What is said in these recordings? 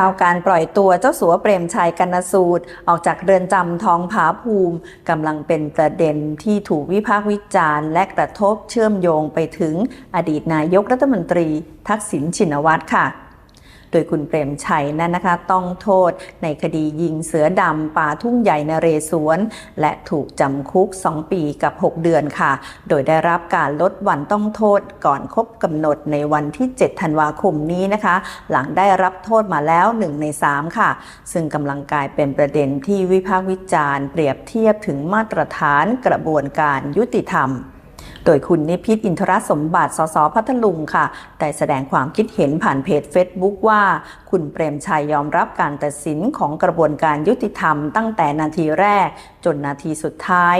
ข่าวการปล่อยตัวเจ้าสัวเปรมชัยกนสูตร ออกจากเรือนจำท้องผาภูมิกำลังเป็นประเด็นที่ถูกวิพากษ์วิจารณ์ และกระทบเชื่อมโยงไปถึงอดีตนายกรัฐมนตรี ทักษิณชินวัตรค่ะ โดยคุณเปรมชัยนั้นนะคะ ต้องโทษในคดียิงเสือดำป่าทุ่งใหญ่นเรศวร และถูกจำคุก 2 ปีกับ 6 เดือนค่ะ โดยได้รับการลดวันต้องโทษก่อนครบกำหนดในวันที่ 7 ธันวาคมนี้นะคะ หลังได้รับโทษมาแล้ว 1 ใน 3 ค่ะ ซึ่งกำลังกลายเป็นประเด็นที่วิพากษ์วิจารณ์ เปรียบเทียบถึงมาตรฐานกระบวนการยุติธรรม โดยคุณนิพิษอินทรสมบัติ สสพัทลุงค่ะ ได้แสดงความคิดเห็นผ่านเพจ Facebook ว่า คุณเปรมชัยยอมรับการตัดสินของกระบวนการยุติธรรมตั้งแต่นาทีแรกจนนาทีสุดท้าย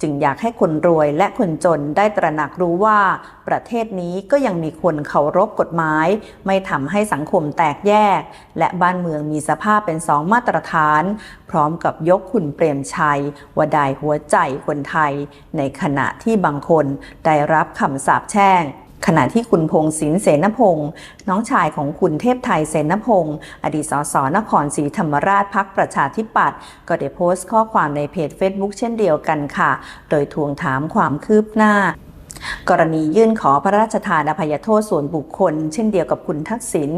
จึงอยากให้คนรวยและคนจนได้ตระหนักรู้ว่า ประเทศนี้ก็ยังมีคนเคารพกฎหมาย ไม่ทำให้สังคมแตกแยก และบ้านเมืองมีสภาพเป็นสองมาตรฐาน พร้อมกับยกคุณเปรมชัยว่าได้หัวใจคนไทย ในขณะที่บางคนได้รับคำสาปแช่ง ขณะที่คุณพงศินเสนพงศ์น้องชายของคุณเทพไทยเสนพงศ์อดีตสสนครศรีธรรมราชพักประชาธิปัตย์ก็ได้โพสต์ข้อความในเพจ Facebook เช่นเดียวกันค่ะ โดยทวงถามความคืบหน้ากรณียื่นขอพระราชทานอภัยโทษส่วนบุคคล เช่นเดียวกับคุณทักษิณ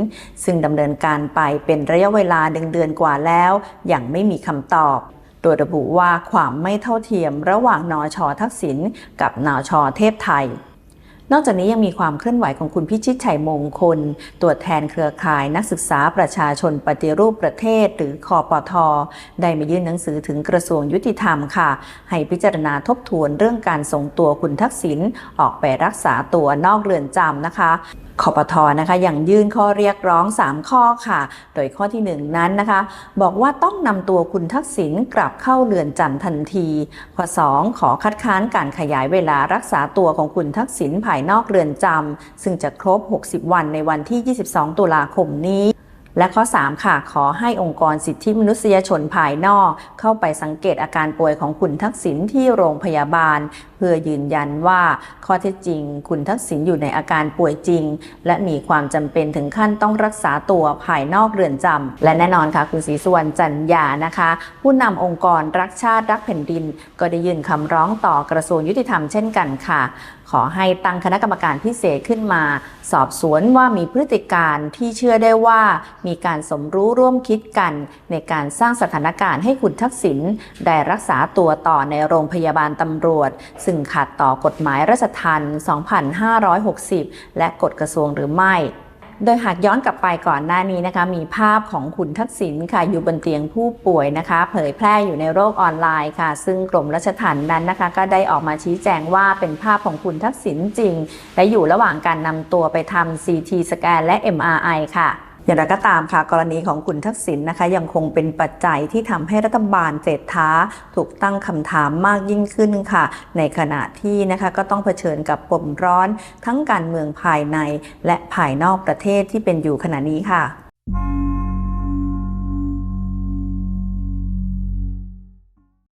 ซึ่งดำเนินการไปเป็นระยะเวลาหนึ่งเดือนกว่าแล้วอย่างไม่มีคำตอบ โดยระบุว่าความไม่เท่าเทียมระหว่างนอชอทักษิณกับนอชอเทพไทย นอกจากนี้ยังมีความเคลื่อนไหวของคุณพิชิตชัยมงคล ตัวแทนเครือข่ายนักศึกษาประชาชนปฏิรูปประเทศ หรือคอปทอได้มายื่นหนังสือถึงกระทรวงยุติธรรมค่ะ ให้พิจารณาทบทวนเรื่องการส่งตัวคุณทักษิณออกไปรักษาตัวนอกเรือนจำนะคะคอปทอนะคะยังยื่นข้อเรียกร้อง 3 ข้อค่ะ โดยข้อที่ 1 นั้นนะคะ บอกว่าต้องนำตัวคุณทักษิณกลับเข้าเรือนจำทันที ข้อ 2 ขอคัดค้านการขยายเวลารักษาตัวของคุณทักษิณภายนอกเรือนจำซึ่งจะครบ 60 วันในวันที่ 22 ตุลาคมนี้ และข้อ 3 ค่ะ ขอให้องค์กรสิทธิมนุษยชนภายนอก เข้าไปสังเกตอาการป่วยของคุณทักษิณที่โรงพยาบาล เพื่อยืนยันว่าข้อเท็จจริง คุณทักษิณอยู่ในอาการป่วยจริง และมีความจำเป็นถึงขั้นต้องรักษาตัวภายนอกเรือนจำและแน่นอนค่ะ คุณศรีสุวรรณจันยานะคะ ผู้นำองค์กรรักชาติรักแผ่นดิน ก็ได้ยื่นคำร้องต่อกระทรวงยุติธรรมเช่นกันค่ะขอให้ตั้งคณะกรรมการพิเศษขึ้นมา สอบสวนว่ามีพฤติการที่เชื่อได้ว่ามีการสมรู้ร่วมคิดกัน ในการสร้างสถานการณ์ให้คุณทักษิณได้รักษาตัวต่อในโรงพยาบาลตำรวจ ซึ่งขัดต่อกฎหมายราชทัณฑ์2560 และกฎกระทรวงหรือไม่โดยหากย้อนกลับไปก่อนหน้านี้นะคะ มีภาพของคุณทักษิณค่ะอยู่บนเตียงผู้ป่วยนะคะ เผยแพร่อยู่ในโลกออนไลน์ค่ะ ซึ่งกรมราชทัณฑ์นั้นนะคะ ก็ได้ออกมาชี้แจงว่าเป็นภาพของคุณทักษิณจริง และอยู่ระหว่างการนำตัวไปทำ CT สแกนและ MRI ค่ะ อย่างไรก็ตามค่ะกรณีของคุณทักษิณนะคะ ยังคงเป็นปัจจัยที่ทำให้รัฐบาลเศรษฐาถูกตั้งคำถามมากยิ่งขึ้นค่ะ ในขณะที่นะคะก็ต้องเผชิญกับปมร้อนทั้งการเมืองภายในและภายนอกประเทศที่เป็นอยู่ขณะนี้ค่ะ